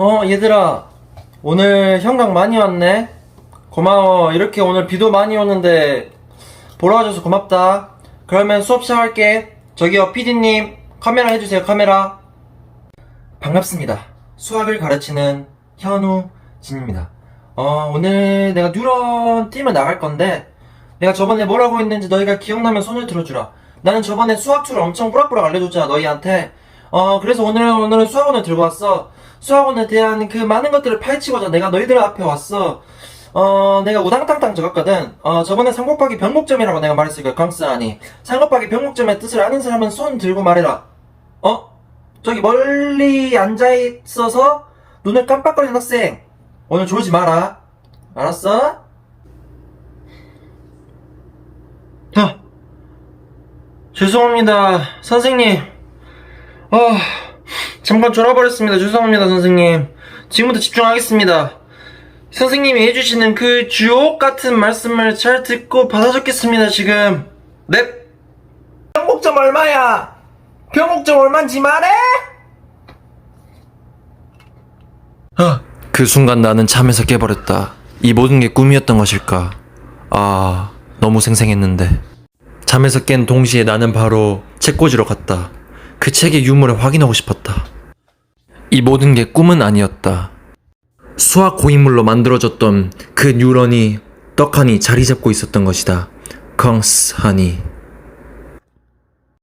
어, 얘들아. 오늘 형광 많이 왔네. 고마워. 이렇게 오늘 비도 많이 오는데 보러 와줘서 고맙다. 그러면 수업 시작할게. 저기요, 피디님. 카메라 해주세요, 카메라. 반갑습니다. 수학을 가르치는 현우 진입니다. 어, 오늘 내가 뉴런 팀을 나갈 건데, 내가 저번에 뭐라고 했는지 너희가 기억나면 손을 들어주라. 나는 저번에 수학 툴을 엄청 뿌락뿌락 알려줬잖아, 너희한테. 어, 그래서 오늘, 오늘은 수학원을 들고 왔어. 수학원에 대한 그 많은 것들을 파헤치고자 내가 너희들 앞에 왔어. 어, 내가 우당탕탕 적었거든. 어, 저번에 3 곱하기 병목점이라고 내가 말했으니까, 강스아니. 3 곱하기 병목점의 뜻을 아는 사람은 손 들고 말해라. 어? 저기 멀리 앉아있어서 눈을 깜빡거리는 학생. 오늘 졸지 마라. 알았어? 아, 죄송합니다. 선생님. 아, 잠깐 졸아버렸습니다. 죄송합니다, 선생님. 지금부터 집중하겠습니다. 선생님이 해주시는 그 주옥 같은 말씀을 잘 듣고 받아 적겠습니다, 지금. 네. 병목점 얼마야? 병목점 얼만지 말해? 아, 그 순간 나는 잠에서 깨버렸다. 이 모든 게 꿈이었던 것일까? 아, 너무 생생했는데. 잠에서 깬 동시에 나는 바로 책 꽂으러 갔다. 그 책의 유물을 확인하고 싶었다. 이 모든 게 꿈은 아니었다. 수학 고인물로 만들어졌던 그 뉴런이 떡하니 자리 잡고 있었던 것이다. 컹스 하니.